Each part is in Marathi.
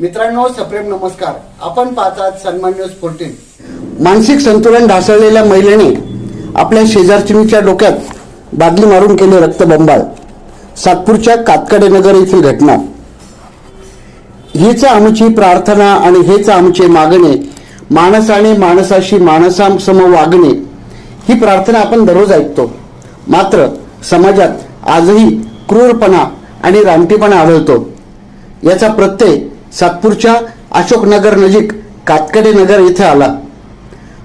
मित्रांनो सप्रेम नमस्कार. आपण पाहतात सन्मान न्यूज फोर्टीन मानसिक संतुलन ढासळलेल्या महिलेने आपल्या शेजारचिनीच्या डोक्यात बादली मारून केले रक्तबंबाळ सातपूरच्या कातकडे नगर येथील घटना. हीच आमची प्रार्थना आणि हेच आमचे मागणे. माणसाने माणसाशी माणसासम वागणे. ही प्रार्थना आपण दररोज ऐकतो. मात्र समाजात आजही क्रूरपणा आणि रानटीपणा आढळतो. याचा प्रत्यय सातपूरच्या अशोकनगर नजीक कातकडे नगर येथे आला.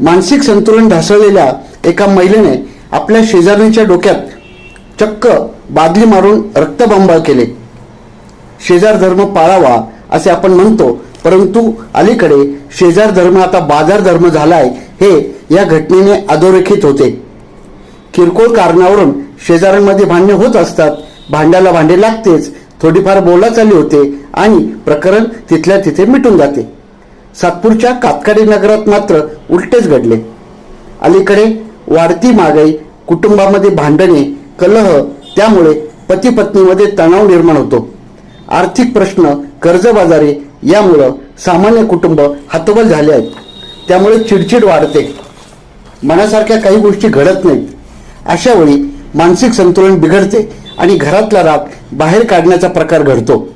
मानसिक संतुलन ढासळलेल्या एका महिलेने आपल्या शेजारणीच्या डोक्यात चक्क बादली मारून रक्तबंबाळ केले. शेजार धर्म पाळावा असे आपण म्हणतो परंतु अलीकडे शेजार धर्म आता बाजार धर्म झालाय हे या घटनेने अधोरेखित होते. किरकोळ कारणावरून शेजाऱ्यांमध्ये भांडणे होत असतात भांड्याला भांडे लागतेच थोडीफार बोलाचाली होते आणि प्रकरण तिथल्या तिथे मिटून जाते. सातपूरच्या कातकाडी नगरात मात्र उलटेच घडले. अलीकडे वाढती महागाई कुटुंबामध्ये भांडणे कलह त्यामुळे पती पत्नीमध्ये तणाव निर्माण होतो. आर्थिक प्रश्न कर्जबाजारी यामुळं सामान्य कुटुंब हतबल झाले आहेत. त्यामुळे चिडचिड वाढते. मनासारख्या काही गोष्टी घडत नाहीत. अशा वेळी मानसिक संतुलन बिघडते आणि घरातला राग बाहेर काढण्याचा प्रकार घडतो.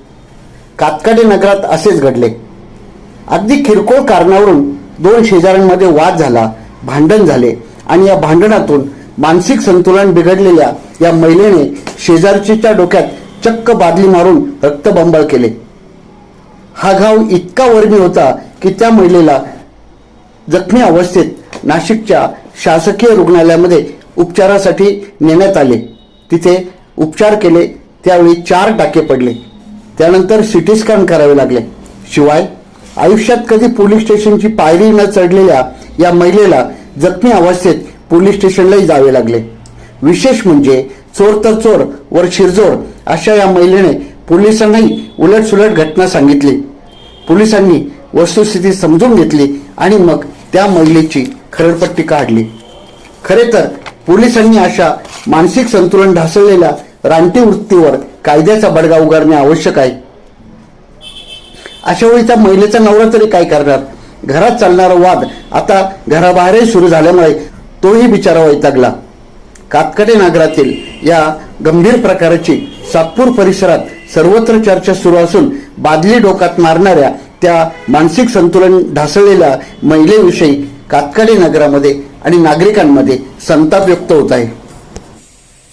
कातकाडे नगरात असेच घडले. अगदी किरकोळ कारणावरून दोन शेजाऱ्यांमध्ये वाद झाला भांडण झाले आणि या भांडणातून मानसिक संतुलन बिघडलेल्या या महिलेने शेजारचीच्या डोक्यात चक्क बादली मारून रक्तबंबाळ केले. हा घाव इतका वर्मी होता की त्या महिलेला जखमी अवस्थेत नाशिकच्या शासकीय रुग्णालयामध्ये उपचारासाठी नेण्यात आले. तिथे उपचार केले त्यावेळी चार टाके पडले. त्यानंतर सिटी स्कॅन करावे लागले. शिवाय आयुष्यात कधी पोलीस स्टेशनची पायरी न चढलेल्या या महिलेला जखमी अवस्थेत पोलीस स्टेशनलाही जावे लागले. विशेष म्हणजे चोर तर चोर वर शिरजोर अशा या महिलेने पोलिसांनाही उलटसुलट घटना सांगितली. पोलिसांनी वस्तुस्थिती समजून घेतली आणि मग त्या महिलेची खरडपट्टी काढली. खरे तर पोलिसांनी अशा मानसिक संतुलन ढासळलेल्या रानटी वृत्तीवर कायद्याचा बडगा उगारणे आवश्यक आहे. अशा वेळी त्या महिलेचा नवरा तरी काय करणार? घरात चालणारा वाद आता घराबाहेरही सुरू झाल्यामुळे तोही बिचारा वैतागला. कातकडे नगरातील या गंभीर प्रकाराची सातपूर परिसरात सर्वत्र चर्चा सुरू असून बादली डोकात मारणाऱ्या त्या मानसिक संतुलन ढासळलेल्या महिलेविषयी कातकडे नगरामध्ये आणि नागरिकांमध्ये संताप व्यक्त होत आहे.